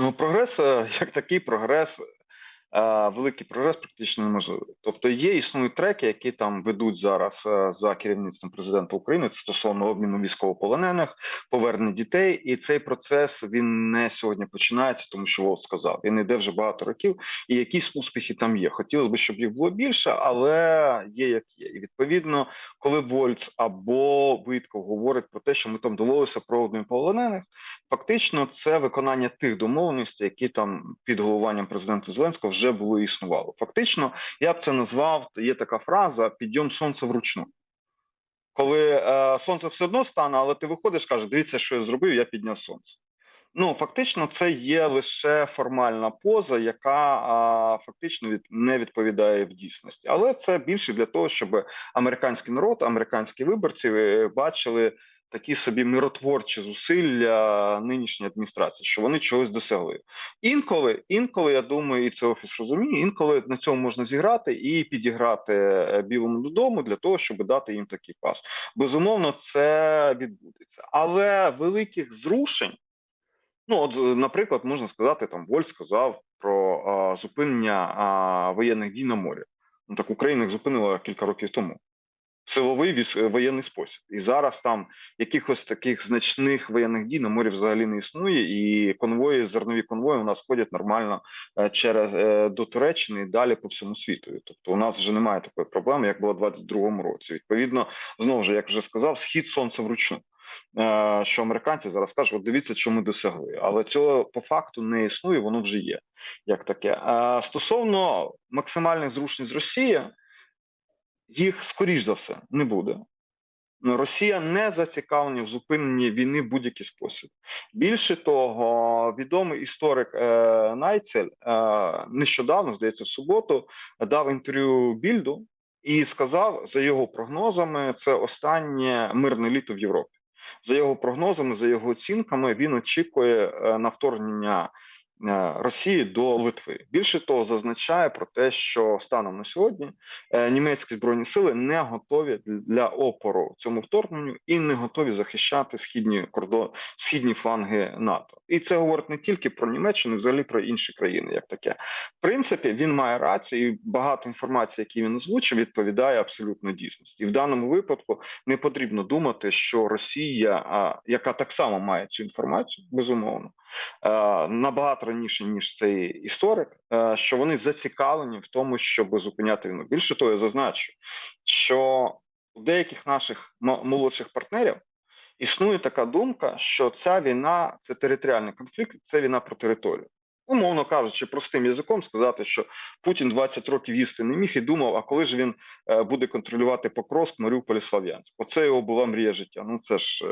Ну, прогрес, е, як такий прогрес, великий прогрес практично неможливий. Тобто є існують треки, які там ведуть зараз е, за керівництвом президента України стосовно обміну військовополонених, повернення дітей, і цей процес він не сьогодні починається, тому що Волк сказав. Він йде вже багато років, і якісь успіхи там є. Хотілося б, щоб їх було більше, але є як є. І відповідно, коли Вольц або Витков говорить про те, що ми там домовилися про обмін полонених, фактично це виконання тих домовленостей, які там під головуванням президента Зеленського вже були і існували. Фактично, я б це назвав. Є така фраза підйом сонця вручну. Коли е, сонце все одно стане, але ти виходиш, кажеш, дивіться, що я зробив, я підняв сонце. Ну, фактично, це є лише формальна поза, яка а, фактично від, не відповідає в дійсності. Але це більше для того, щоб американський народ, американські виборці е, бачили такі собі миротворчі зусилля нинішньої адміністрації, що вони чогось досягли. Інколи, інколи, я думаю, і це офіс розуміє, інколи на цьому можна зіграти і підіграти е, білому додому для того, щоб дати їм такий пас. Безумовно, це відбудеться, але великих зрушень. Ну, от, е, наприклад, можна сказати, там Вольт сказав про а, зупинення а, воєнних дій на морі. Ну так Україна їх зупинила кілька років тому. В Силовий е, воєнний спосіб. І зараз там якихось таких значних воєнних дій на морі взагалі не існує, і конвої, зернові конвої у нас ходять нормально е, через е, до Туреччини і далі по всьому світу. Тобто у нас вже немає такої проблеми, як було у 22-му році. Відповідно, знову ж, як вже сказав, схід сонця вручну. Що американці зараз кажуть, дивіться, що ми досягли, але цього по факту не існує, воно вже є як таке. Стосовно максимальних зрушень з Росії, їх скоріш за все не буде. Ну, Росія не зацікавлена в зупиненні війни в будь-який спосіб. Більше того, відомий історик е, Найцель е, нещодавно, здається, в суботу дав інтерв'ю Більду і сказав, за його прогнозами, це останнє мирне літо в Європі. За його прогнозами, за його оцінками, він очікує е, на вторгнення Росії до Литви. Більше того, зазначає про те, що станом на сьогодні е, німецькі збройні сили не готові для опору цьому вторгненню і не готові захищати східні кордон, східні фланги НАТО. І це говорить не тільки про Німеччину, взагалі про інші країни, як таке. В принципі, він має рацію, і багато інформації, які він озвучив, відповідає абсолютно дійсності. І в даному випадку не потрібно думати, що Росія, яка так само має цю інформацію, безумовно, е, набагато раніше ніж цей історик, е, що вони зацікавлені в тому, щоб зупиняти війну. Більше того, я зазначу, що у деяких наших молодших партнерів існує така думка, що ця війна це територіальний конфлікт, це війна про територію. Умовно кажучи, простим язиком сказати, що Путін 20 років їсти не міг і думав, а коли ж він е, буде контролювати Покровськ, Маріуполь і Слов'янськ. Оце його була мрія життя. Ну це ж е,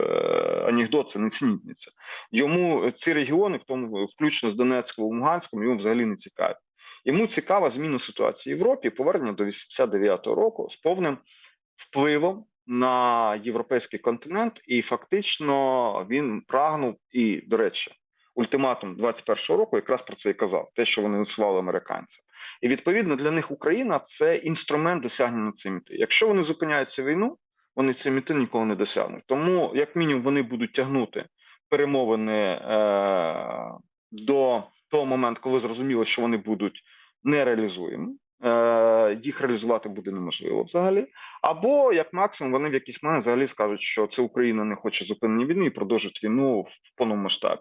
анекдот, це не снідниця. Йому ці регіони, в тому включно з Донецьком, Луганськом, йому взагалі не цікаві. Йому цікава зміна ситуації в Європі, повернення до 89-го року з повним впливом на європейський континент, і фактично він прагнув і, до речі, ультиматум 21-го року якраз про це і казав, те, що вони висували американцям. І відповідно для них Україна це інструмент досягнення цієї мети. Якщо вони зупиняють цю війну, вони цієї мети ніколи не досягнуть. Тому, як мінімум, вони будуть тягнути перемовини е- до того моменту, коли зрозуміло, що вони будуть нереалізуємі. Е, їх реалізувати буде неможливо взагалі. Або як максимум вони в якийсь момент взагалі скажуть, що це Україна не хоче зупинення війни і продовжить війну в повному масштабі.